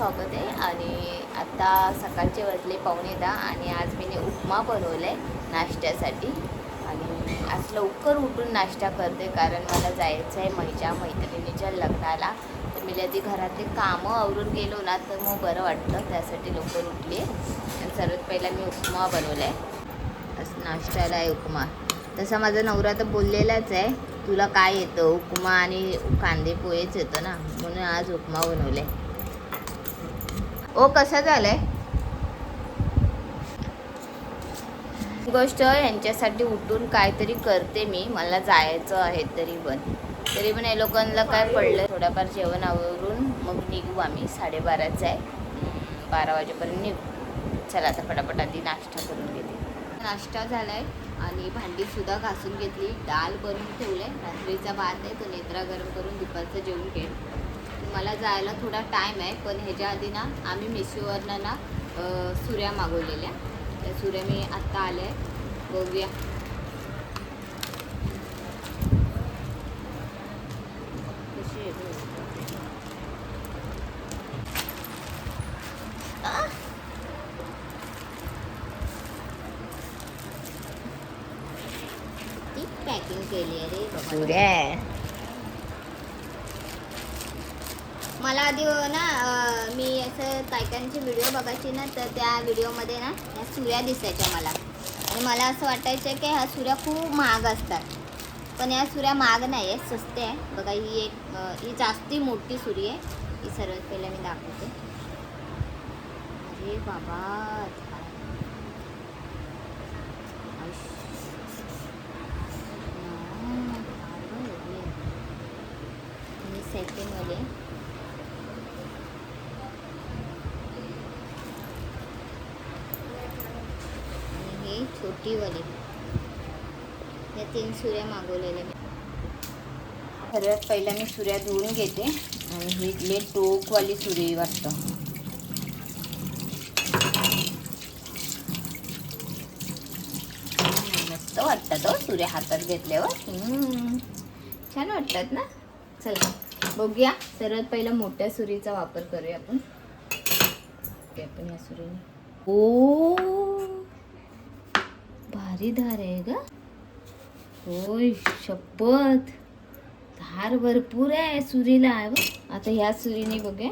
स्वागत आहे आणि आता सकाळचे वाजले पावणे दहा आणि आज मी उपमा बनवला आहे नाश्त्यासाठी. आणि आज लवकर उठून नाश्ता करते कारण मला जायचं आहे माझ्या मैत्रिणीच्या लग्नाला. तर मी आधी घरातले कामं आवरून गेलो ना तर मग बरं वाटतं. त्यासाठी लवकर उठली. आणि सर्वात पहिला मी उपमा बनवला आहे असं नाश्त्याला आहे उपमा. तसा माझा नवरा तर बोललेलाच आहे तुला काय येतं? उपमा आणि कांदे पोहेच येतं ना. म्हणून आज उपमा बनवले ओ कसा झालाय? गोष्ट यांच्यासाठी उठून काहीतरी करते मी. मला जायचं आहे तरी पण. तरी पण या लोकांना काय पडलं थोडंफार जेवण आवरून मग निघू आम्ही. साडेबाराच आहे. बारा वाजेपर्यंत निघू. चला आता फटाफट आधी नाश्ता करून घेते. नाश्ता झाला आहे आणि भांडीसुद्धा घासून घेतली. डाळ बनवून ठेवले रात्रीचा भात आहे तो नेत्रा गरम करून दुपारचं जेवून घेईल. मला जायला थोडा टाईम आहे पण ह्याच्या आधी ना आम्ही मिशोवरनं ना अ, सुऱ्या मागवलेल्या. त्या सुऱ्या मी आत्ता आल्या आहे बघूया. कशी आहे ती पॅकिंग केली आहे रे बाबा. सुऱ्या मला आधी ना मी असं कायकांची व्हिडिओ बघायची ना तर त्या व्हिडिओमध्ये ना ह्या सुऱ्या दिसायच्या मला. आणि मला असं वाटायचं की ह्या सुऱ्या खूप महाग असतात. पण या सुऱ्या महाग नाही आहे स्वस्त आहे. बघा ही एक ही जास्ती मोठी सुरी आहे. ही सर्वात पहिला मी दाखवते. अरे बाबा आईश. ना, आहे. आणि ही छोटीवाली. या तीन सुऱ्या मागवलेल्या मी. सर्वात पहिला मी सुऱ्या धुवून घेते आणि ही इथले टोकवाली सुरी वाटतं. मस्त वाटतात हो सुऱ्या हातात घेतल्यावर. छान वाटतात ना? चला बघूया. सर्वात पहिला मोठ्या सुरीचा वापर करूया आपण. आपण या सुरीने. ओ! भारी धार आहे का होय शपथ. धार भरपूर आहे सुरीला. आहे आता ह्या सुरीने बघे.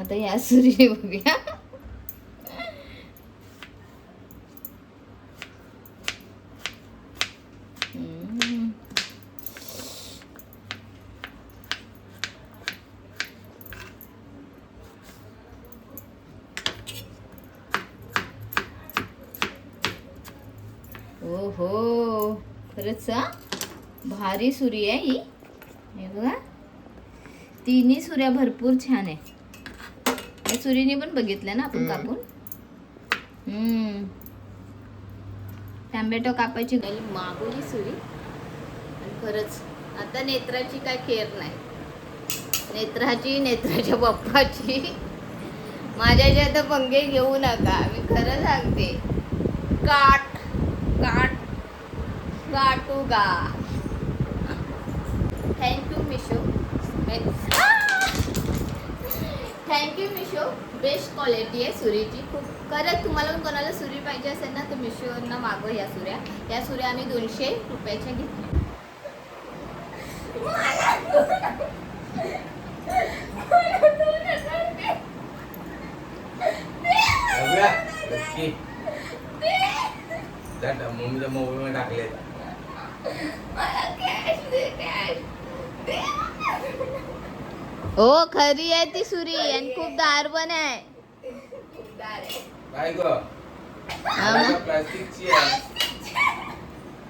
आता ह्या सुरीने बघूया. ओहो खरंच हा? भारी सुरी आहे ही. हे बघा. तिन्ही सुऱ्या भरपूर छान आहे. या सुरीने पण बघितलं ना आपण हम्म. कापून? हम्म. टॅमॅटो कापायची मागवली सुरी. आणि खरंच आता नेत्राची काय केअर नाही. नेत्राची नेत्राच्या बाप्पाची. माझ्याच्या तर पंगे घेऊ नका. मी खरं सांगते. काट गाट काटूगा thank you Meesho thank you Meesho best quality आहे सुरीची. खूप खरंच तुम्हाला पण कोणाला सुरी पाहिजे असेल ना तर मिशोवरनं मागव या सुऱ्या. या सुऱ्या आम्ही दोनशे रुपयाच्या घेतल्या. मोबाईल मध्ये टाकले हो खरी आहे ती सुरी आणि खूप दार पण आहे. काय ग. प्लास्टिकची आहे.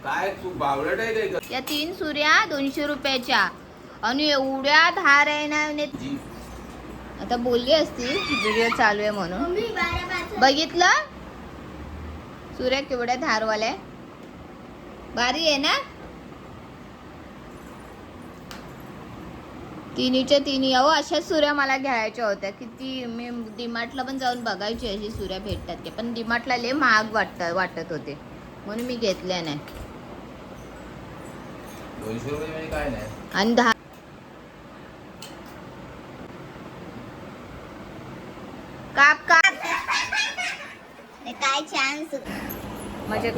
काय तू बावळट आहे काय? या तीन सुऱ्या दोनशे रुपयाच्या. आणि एवढ्या धार आहे ना आता बोलली असती व्हिडिओ चालू आहे म्हणून. बघितलं? सुऱ्या केवढ्या धारवाल्या भारी आहे ना? तिन्हीच्या तिन्ही. अहो अशाच सुऱ्या मला घ्यायच्या होत्या. किती मी डिमार्टला पण जाऊन बघायची अशी सुऱ्या भेटतात ते. पण डिमार्टला लय महाग वाटत वाटत होते. म्हणून मी घेतल्या नाही. म्हणजे नाही? आणि दहा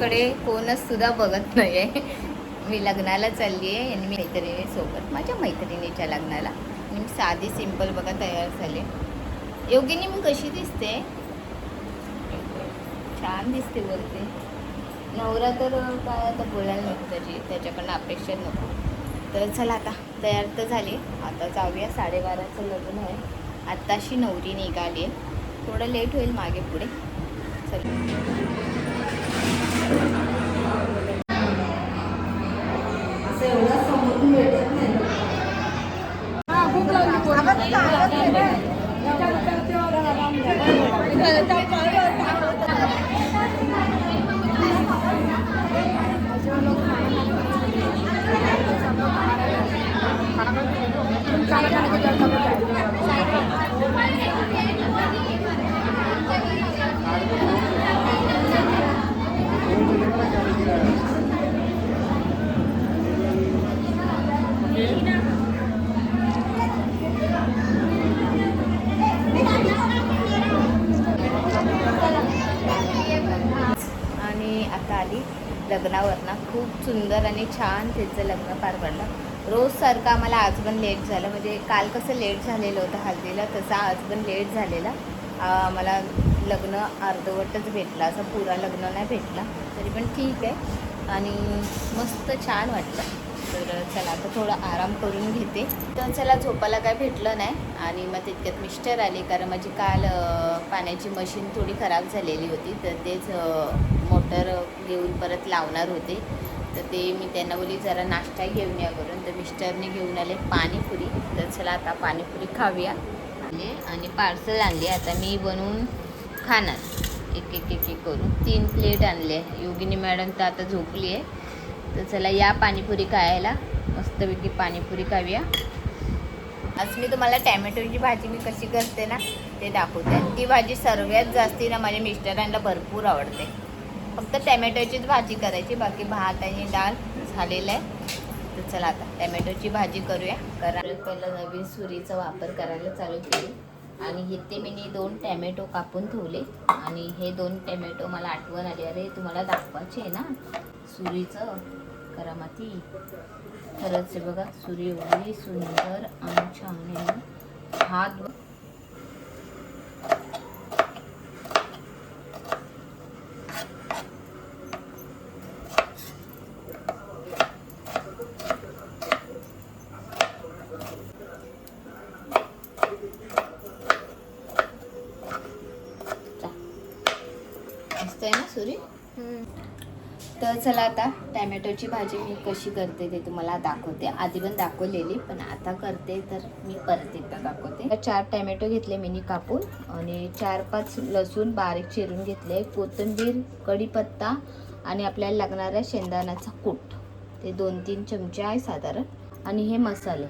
माझ्याकडे कोणच सुद्धा बघत आहे मी लग्नाला चालली आहे आणि मी मैत्रिणीसोबत माझ्या मैत्रिणीच्या लग्नाला. मी साधी सिंपल बघा तयार झाले. योगिनी मी कशी दिसते? छान दिसते बोलते नवरा तर काय आता बोलायला नको त्याची त्याच्याकडनं अपेक्षा नको. तर चला आता तयार तर झाली. आता जाऊया साडेबाराचं लग्न आहे. आत्ताशी नवरी निघाली. आहे थोडं लेट होईल मागे पुढे. चल. आणि आणि छान तिचं लग्न पार पडलं. रोज सारखं आम्हाला आज पण लेट झालं. म्हणजे काल कसं लेट झालेलं होतं हल्दीला तसं आज पण लेट झालेला. आम्हाला मला लग्न अर्धवटच भेटला. असं पुरा लग्न नाही भेटला. तरी पण ठीक आहे. आणि मस्त छान वाटलं. तर चला आता थोडं आराम करून घेते. तर चला झोपायला काय भेटलं नाही. आणि मग तितक्यात मिस्टर आले. कारण माझी काल पाण्याची मशीन थोडी खराब झालेली होती. तर तेच मोटर घेऊन परत लावणार होते. तर ते मी त्यांना बोली जरा नाश्ता घेऊन या करून. तर मिस्टरने घेऊन आले पाणीपुरी. तर चला आता पाणीपुरी खाऊया. आणि पार्सल आणली. आता मी बनवून खाणार. एक एक एक एक करून. तीन प्लेट आणले. योगिनी मॅडम तर आता झोपली आहे तर चला या पाणीपुरी खायला. मस्तपैकी पाणीपुरी खाऊया. आज मी तुम्हाला टॅमॅटोची भाजी मी कशी करते ना ते दाखवते. ती भाजी सर्वात जास्ती ना माझ्या मिस्टरांना भरपूर आवडते. फक्त टॅमॅटोचीच भाजी करायची बाकी भात आणि डाळ झालेलं आहे. तर चला आता टॅमॅटोची भाजी करूया. कारण पहिलं नवीन सुरीचा वापर करायला चालू केली. आणि इथे मी दोन टॅमॅटो कापून ठेवले. आणि हे दोन टॅमॅटो मला आठवण आली. अरे तुम्हाला दाखवायचे आहे ना? सुरीचं. करामाती खरंच आहे बघा सुरी एवढी सुंदर आणि छान आहे. हात बघ. मस्त आहे ना सुरी तर चला आता टॅमॅटोची भाजी मी कशी करते ते तुम्हाला दाखवते. आधी पण दाखवलेली पण आता करते तर मी परत एकदा दाखवते. चार टॅमॅटो घेतले मिनी कापून आणि चार पाच लसूण बारीक चिरून घेतले कोथिंबीर कढीपत्ता आणि आपल्याला लागणारा शेंगदाण्याचा कूट. ते दोन तीन चमचे आहे साधारण. आणि हे मसाले.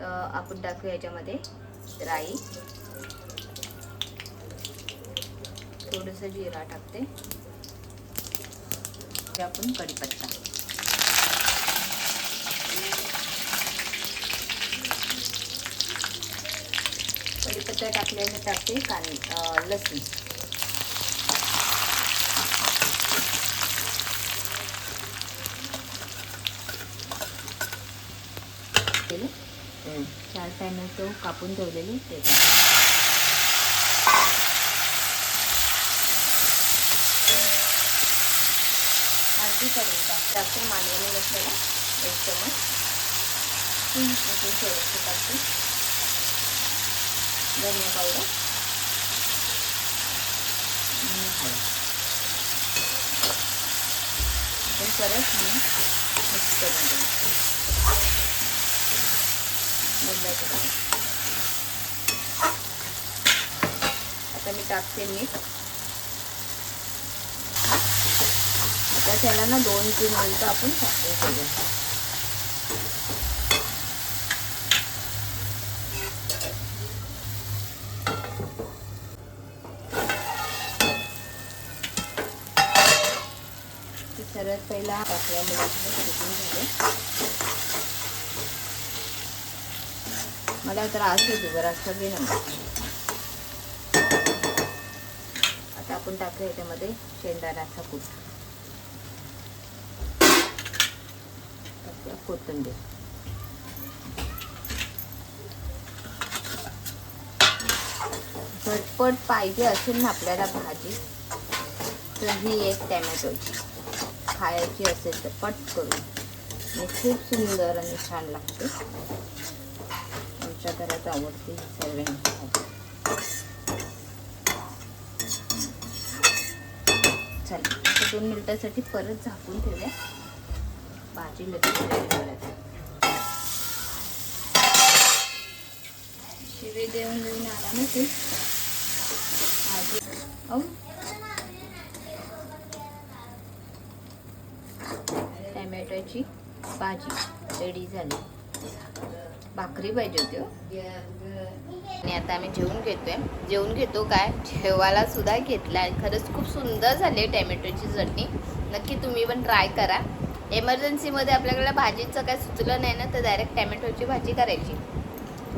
आपण टाकू याच्यामध्ये राई. थोडस जिरा टाकते. ते आपण कढीपत्ता कढीपत्ता टाकल्याने टाकते कांदे लसूण. चार टॅमॅटो कापून ठेवलेले ते टाकते. करून टाक टाकते मालवणी मसाला एक चमच. तीन अजून थोडंसं टाकते धनिया पावडर. आपण परत मी मिक्स करून देऊ बंद आता मी टाकते मीठ. आता त्याला ना दोन तीन मिनटं आपण टाकून ठेवूया. सर्वात पहिला आपल्या मुलाचं शिकून मला त्रास होतो बरा सगळे नंबर आता आपण टाकूया याच्यामध्ये शेंदाण्याचा कूट टाकूया कोथिंबीर. झटपट पाहिजे असेल ना आपल्याला भाजी तर ही एक टॅमॅटोची. खायची असेल तर पट करून. आणि खूप सुंदर आणि छान लागते. आमच्या घरात आवडते सर्वांची भाजी. चालेल दोन मिनिटासाठी परत झाकून ठेवूया. भाजी शिवे देऊन देऊन आला ना ते. भाजी टॅमॅटोची भाजी रेडी झाली. भाकरी पाहिजे होती हो. आणि आता आम्ही जेवून घेतोय. जेवून घेतो काय? जेवायला सुद्धा घेतला. खरंच खूप सुंदर झाली आहे टॅमॅटोची चटणी. नक्की तुम्ही पण ट्राय करा. एमर्जन्सीमध्ये आपल्याकडे भाजीचं काय सुचलं नाही ना तर डायरेक्ट टॅमॅटोची भाजी करायची.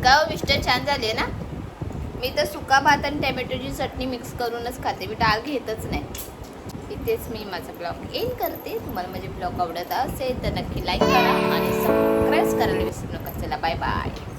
का हो, मिस्टर? छान झाली आहे ना? मी तर सुका भात आणि टॅमॅटोची चटणी मिक्स करूनच खाते. मी डाळ घेतच नाही. इथेच मी माझा ब्लॉग एन करते. तुम्हाला माझे ब्लॉग आवडत असेल तर नक्की लाईक करा आणि सबस्क्राईब करायला विसरू नका. चला बाय बाय